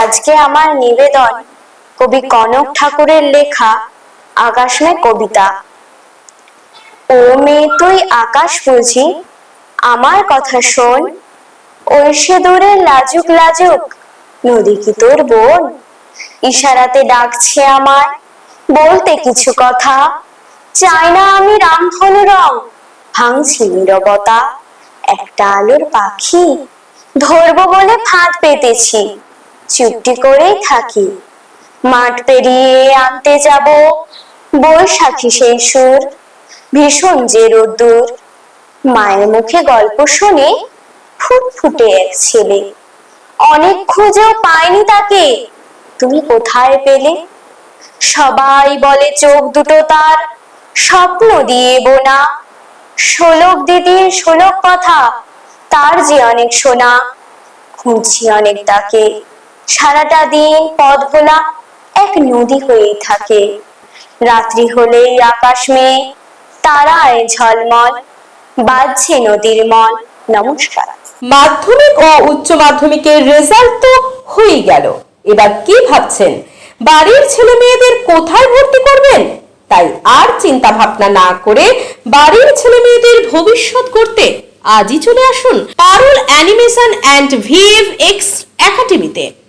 আজকে আমার নিবেদন কবি কনক ঠাকুরের লেখা আকাশময় কবিতা। ও মেয়ে তুই আকাশ বুঝি, আমার কথা শোন। ওই সে দূরে লাজুক লাজুক, নদী কি তোর বোন? ইশারাতে ডাকছে আমার বলতে কিছু কথা। চাই না আমি রামফল রং, ভাঙছি নীরবতা। একটা আলোর পাখি, ধরবো বলে ফাঁদ পেতেছি। চুপটি করেই থাকি। মাঠ পেরিয়ে আনতে যাব, বৈশাখী সেই সুর, ভীষণ যে রোদ্দুর মায়ের মুখে গল্প শুনে ফুটফুটে এক ছেলে। অনেক খুঁজেও পায়নি তাকে, তুমি কোথায় পেলে? সবাই বলে চোখ দুটো তার, স্বপ্ন দিয়ে বোনা। শোলক দিদির শোলক কথা, তার যে অনেক শোনা, খুঁজছি অনেক তাকে। সারাটা দিন পথ ভোলা এক নদী হয়েই থাকে। রাত্রি হলেই আকাশ মেয়ে তারায় ঝলমল, বাজছে নদীর মন নমস্কার। মাধ্যমিক ও উচ্চ মাধ্যমিকের রেজাল্ট তো হয়ে গেল। এবার কি ভাবছেন? বাড়ির ছেলে মেয়েদের কোথায় ভর্তি করবেন? তাই আর চিন্তা ভাবনা না করে বাড়ির ছেলে মেয়েদের ভবিষ্যৎ করতে আজই চলে আসুন Parul animation and V F X একাডেমিতে।